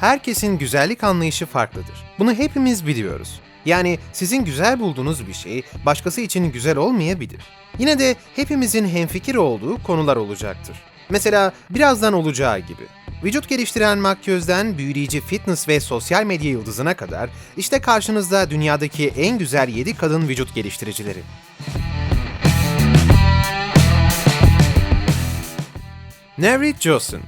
herkesin güzellik anlayışı farklıdır. Bunu hepimiz biliyoruz. Yani sizin güzel bulduğunuz bir şey başkası için güzel olmayabilir. Yine de hepimizin hemfikir olduğu konular olacaktır. Mesela birazdan olacağı gibi. Vücut geliştiren makyözden büyüleyici fitness ve sosyal medya yıldızına kadar işte karşınızda dünyadaki en güzel 7 kadın vücut geliştiricileri. Nevrit Johnson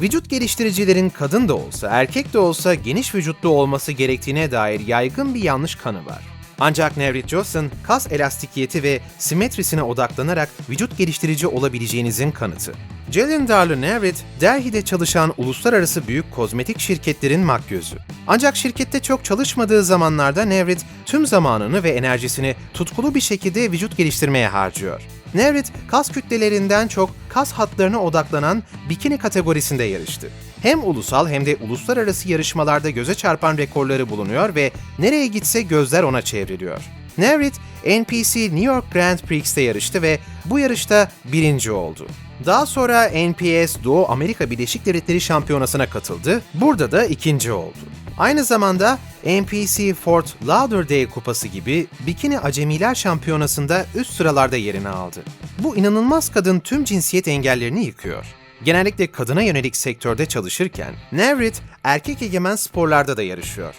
Vücut geliştiricilerin kadın da olsa erkek de olsa geniş vücutlu olması gerektiğine dair yaygın bir yanlış kanı var. Ancak Nevrit Johnson, kas elastikiyeti ve simetrisine odaklanarak vücut geliştirici olabileceğinizin kanıtı. Jillian Darlı Nevrit, Delhi'de çalışan uluslararası büyük kozmetik şirketlerin makyözü. Ancak şirkette çok çalışmadığı zamanlarda Nevrit tüm zamanını ve enerjisini tutkulu bir şekilde vücut geliştirmeye harcıyor. Nevrit, kas kütlelerinden çok kas hatlarına odaklanan bikini kategorisinde yarıştı. Hem ulusal hem de uluslararası yarışmalarda göze çarpan rekorları bulunuyor ve nereye gitse gözler ona çevriliyor. Nevrit, NPC New York Grand Prix'te yarıştı ve bu yarışta birinci oldu. Daha sonra NPS Doğu Amerika Birleşik Devletleri Şampiyonası'na katıldı, burada da ikinci oldu. Aynı zamanda NPC Fort Lauderdale Kupası gibi Bikini Acemiler Şampiyonası'nda üst sıralarda yerini aldı. Bu inanılmaz kadın tüm cinsiyet engellerini yıkıyor. Genellikle kadına yönelik sektörde çalışırken, Nevrit erkek egemen sporlarda da yarışıyor.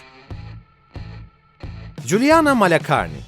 Juliana Malakarni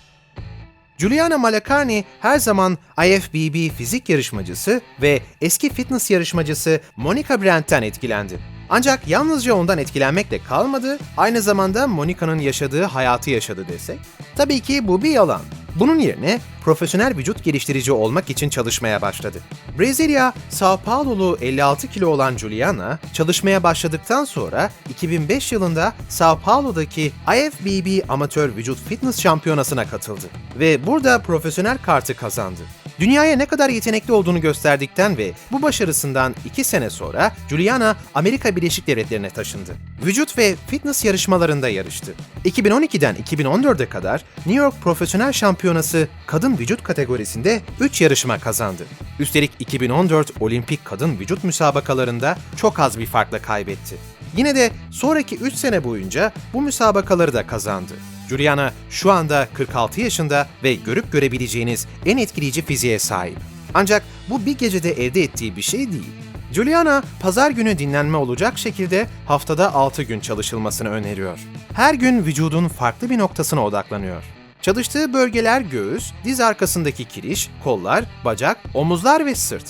Juliana Malakarni her zaman IFBB fizik yarışmacısı ve eski fitness yarışmacısı Monica Brandt'ten etkilendi. Ancak yalnızca ondan etkilenmekle kalmadı, aynı zamanda Monica'nın yaşadığı hayatı yaşadı desek. Tabii ki bu bir yalan. Bunun yerine profesyonel vücut geliştirici olmak için çalışmaya başladı. Brezilya, Sao Paulo'lu 56 kilo olan Juliana, çalışmaya başladıktan sonra 2005 yılında Sao Paulo'daki IFBB Amatör Vücut Fitness Şampiyonası'na katıldı ve burada profesyonel kartı kazandı. Dünyaya ne kadar yetenekli olduğunu gösterdikten ve bu başarısından 2 sene sonra Juliana Amerika Birleşik Devletleri'ne taşındı. Vücut ve fitness yarışmalarında yarıştı. 2012'den 2014'e kadar New York Profesyonel Şampiyonası kadın vücut kategorisinde 3 yarışma kazandı. Üstelik 2014 Olimpik kadın vücut müsabakalarında çok az bir farkla kaybetti. Yine de sonraki 3 sene boyunca bu müsabakaları da kazandı. Juliana şu anda 46 yaşında ve görüp görebileceğiniz en etkileyici fiziğe sahip. Ancak bu bir gecede elde ettiği bir şey değil. Juliana, pazar günü dinlenme olacak şekilde haftada 6 gün çalışılmasını öneriyor. Her gün vücudun farklı bir noktasına odaklanıyor. Çalıştığı bölgeler göğüs, diz arkasındaki kiriş, kollar, bacak, omuzlar ve sırt.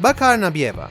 Bakar Nabieva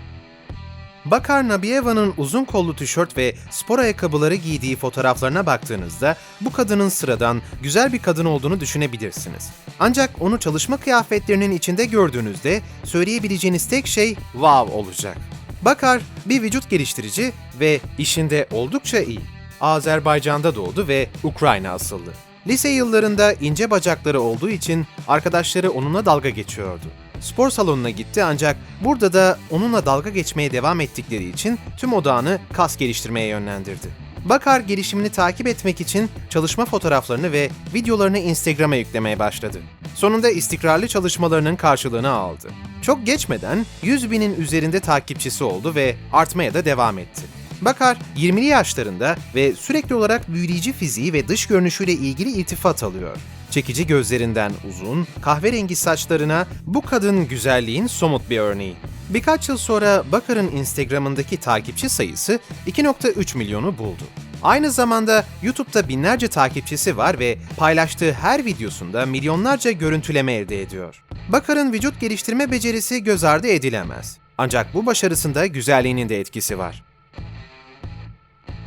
Bakar Nabieva'nın uzun kollu tişört ve spor ayakkabıları giydiği fotoğraflarına baktığınızda bu kadının sıradan, güzel bir kadın olduğunu düşünebilirsiniz. Ancak onu çalışma kıyafetlerinin içinde gördüğünüzde söyleyebileceğiniz tek şey wow olacak. Bakar bir vücut geliştirici ve işinde oldukça iyi. Azerbaycan'da doğdu ve Ukrayna asıllı. Lise yıllarında ince bacakları olduğu için arkadaşları onunla dalga geçiyordu. Spor salonuna gitti ancak burada da onunla dalga geçmeye devam ettikleri için tüm odağını kas geliştirmeye yönlendirdi. Bakar gelişimini takip etmek için çalışma fotoğraflarını ve videolarını Instagram'a yüklemeye başladı. Sonunda istikrarlı çalışmalarının karşılığını aldı. Çok geçmeden 100 binin üzerinde takipçisi oldu ve artmaya da devam etti. Bakar 20'li yaşlarında ve sürekli olarak büyüleyici fiziği ve dış görünüşüyle ilgili iltifat alıyor. Çekici gözlerinden uzun, kahverengi saçlarına bu kadın güzelliğin somut bir örneği. Birkaç yıl sonra Bakar'ın Instagram'ındaki takipçi sayısı 2.3 milyonu buldu. Aynı zamanda YouTube'da binlerce takipçisi var ve paylaştığı her videosunda milyonlarca görüntüleme elde ediyor. Bakar'ın vücut geliştirme becerisi göz ardı edilemez. Ancak bu başarısında güzelliğinin de etkisi var.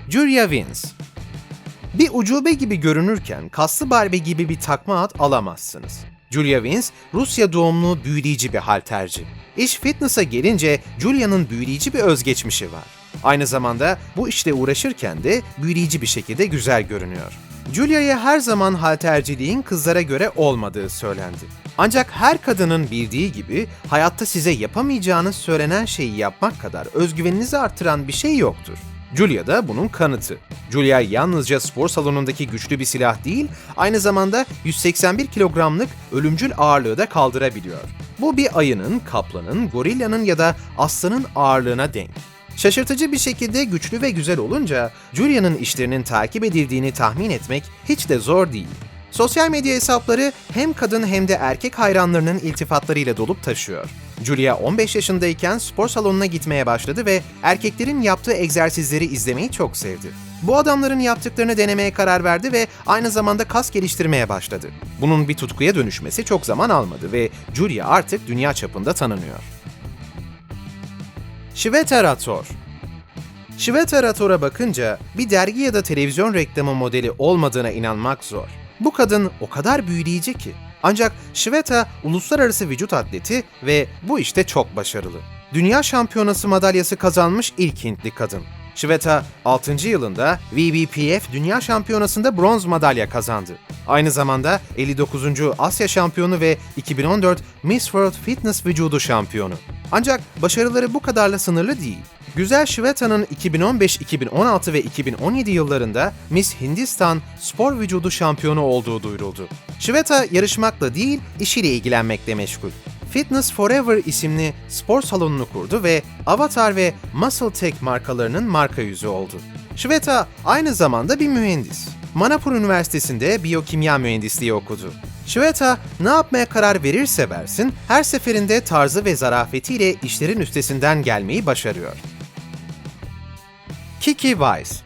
Julia Vince bir ucube gibi görünürken kaslı Barbie gibi bir takma ad alamazsınız. Julia Vince, Rusya doğumlu büyüleyici bir halterci. İş fitness'a gelince Julia'nın büyüleyici bir özgeçmişi var. Aynı zamanda bu işle uğraşırken de büyüleyici bir şekilde güzel görünüyor. Julia'ya her zaman halterciliğin kızlara göre olmadığı söylendi. Ancak her kadının bildiği gibi hayatta size yapamayacağınız söylenen şeyi yapmak kadar özgüveninizi artıran bir şey yoktur. Julia da bunun kanıtı. Julia yalnızca spor salonundaki güçlü bir silah değil, aynı zamanda 181 kilogramlık ölümcül ağırlığı da kaldırabiliyor. Bu bir ayının, kaplanın, gorillanın ya da aslanın ağırlığına denk. Şaşırtıcı bir şekilde güçlü ve güzel olunca Julia'nın işlerinin takip edildiğini tahmin etmek hiç de zor değil. Sosyal medya hesapları hem kadın hem de erkek hayranlarının iltifatlarıyla dolup taşıyor. Julia 15 yaşındayken spor salonuna gitmeye başladı ve erkeklerin yaptığı egzersizleri izlemeyi çok sevdi. Bu adamların yaptıklarını denemeye karar verdi ve aynı zamanda kas geliştirmeye başladı. Bunun bir tutkuya dönüşmesi çok zaman almadı ve Julia artık dünya çapında tanınıyor. Shveterator Shveterator'a bakınca bir dergi ya da televizyon reklamı modeli olmadığına inanmak zor. Bu kadın o kadar büyüleyici ki. Ancak Shweta uluslararası vücut atleti ve bu işte çok başarılı. Dünya şampiyonası madalyası kazanmış ilk Hintli kadın. Shweta 6. yılında WBPF Dünya Şampiyonası'nda bronz madalya kazandı. Aynı zamanda 59. Asya şampiyonu ve 2014 Miss World Fitness vücudu şampiyonu. Ancak başarıları bu kadarla sınırlı değil. Güzel Shweta'nın 2015, 2016 ve 2017 yıllarında Miss Hindistan spor vücudu şampiyonu olduğu duyuruldu. Shweta yarışmakla değil, işiyle ilgilenmekle meşgul. Fitness Forever isimli spor salonunu kurdu ve Avatar ve Muscle Tech markalarının marka yüzü oldu. Shweta aynı zamanda bir mühendis. Manipur Üniversitesi'nde biyokimya mühendisliği okudu. Shweta ne yapmaya karar verirse versin, her seferinde tarzı ve zarafetiyle işlerin üstesinden gelmeyi başarıyor. Kiki Weiss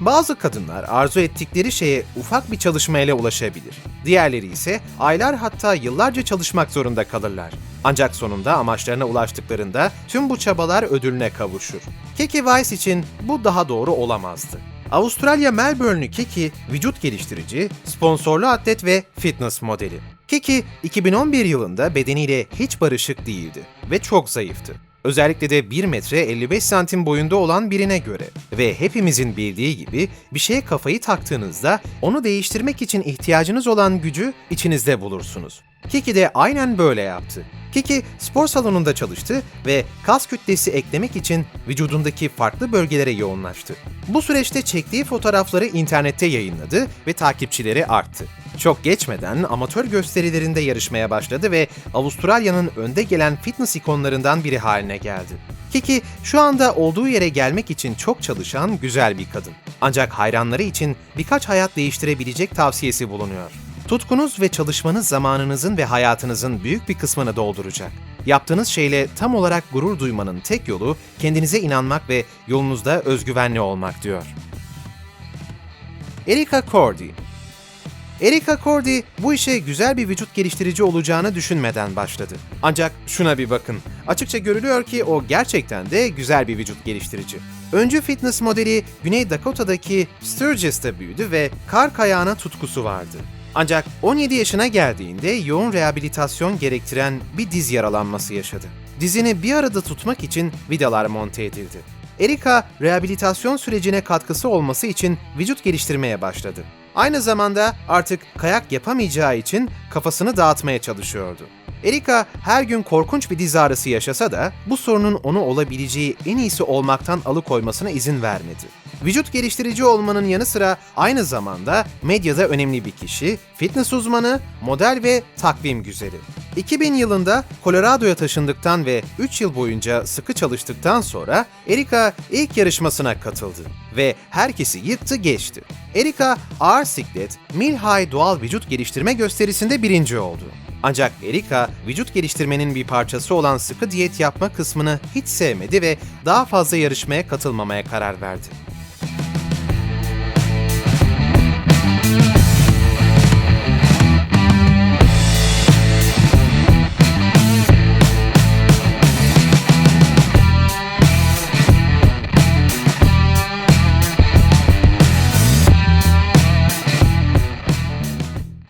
bazı kadınlar arzu ettikleri şeye ufak bir çalışmayla ulaşabilir. Diğerleri ise aylar hatta yıllarca çalışmak zorunda kalırlar. Ancak sonunda amaçlarına ulaştıklarında tüm bu çabalar ödülüne kavuşur. Kiki Weiss için bu daha doğru olamazdı. Avustralya Melbourne'lü Kiki, vücut geliştirici, sponsorlu atlet ve fitness modeli. Kiki, 2011 yılında bedeniyle hiç barışık değildi ve çok zayıftı. Özellikle de 1 metre 55 santim boyunda olan birine göre. Ve hepimizin bildiği gibi bir şeye kafayı taktığınızda onu değiştirmek için ihtiyacınız olan gücü içinizde bulursunuz. Kiki de aynen böyle yaptı. Kiki spor salonunda çalıştı ve kas kütlesi eklemek için vücudundaki farklı bölgelere yoğunlaştı. Bu süreçte çektiği fotoğrafları internette yayınladı ve takipçileri arttı. Çok geçmeden amatör gösterilerinde yarışmaya başladı ve Avustralya'nın önde gelen fitness ikonlarından biri haline geldi. Kiki şu anda olduğu yere gelmek için çok çalışan güzel bir kadın. Ancak hayranları için birkaç hayat değiştirebilecek tavsiyesi bulunuyor. Tutkunuz ve çalışmanız zamanınızın ve hayatınızın büyük bir kısmını dolduracak. Yaptığınız şeyle tam olarak gurur duymanın tek yolu kendinize inanmak ve yolunuzda özgüvenli olmak diyor. Erika Cordy Erika Cordy bu işe güzel bir vücut geliştirici olacağını düşünmeden başladı. Ancak şuna bir bakın. Açıkça görülüyor ki o gerçekten de güzel bir vücut geliştirici. Öncü fitness modeli Güney Dakota'daki Sturgis'te büyüdü ve kar kayağına tutkusu vardı. Ancak 17 yaşına geldiğinde yoğun rehabilitasyon gerektiren bir diz yaralanması yaşadı. Dizini bir arada tutmak için vidalar monte edildi. Erika, rehabilitasyon sürecine katkısı olması için vücut geliştirmeye başladı. Aynı zamanda artık kayak yapamayacağı için kafasını dağıtmaya çalışıyordu. Erika her gün korkunç bir diz ağrısı yaşasa da bu sorunun onu olabileceği en iyisi olmaktan alıkoymasına izin vermedi. Vücut geliştirici olmanın yanı sıra aynı zamanda medyada önemli bir kişi, fitness uzmanı, model ve takvim güzeli. 2000 yılında Colorado'ya taşındıktan ve 3 yıl boyunca sıkı çalıştıktan sonra Erika ilk yarışmasına katıldı ve herkesi yıktı geçti. Erika ağır siklet, mil high doğal vücut geliştirme gösterisinde birinci oldu. Ancak Erika, vücut geliştirmenin bir parçası olan sıkı diyet yapma kısmını hiç sevmedi ve daha fazla yarışmaya katılmamaya karar verdi.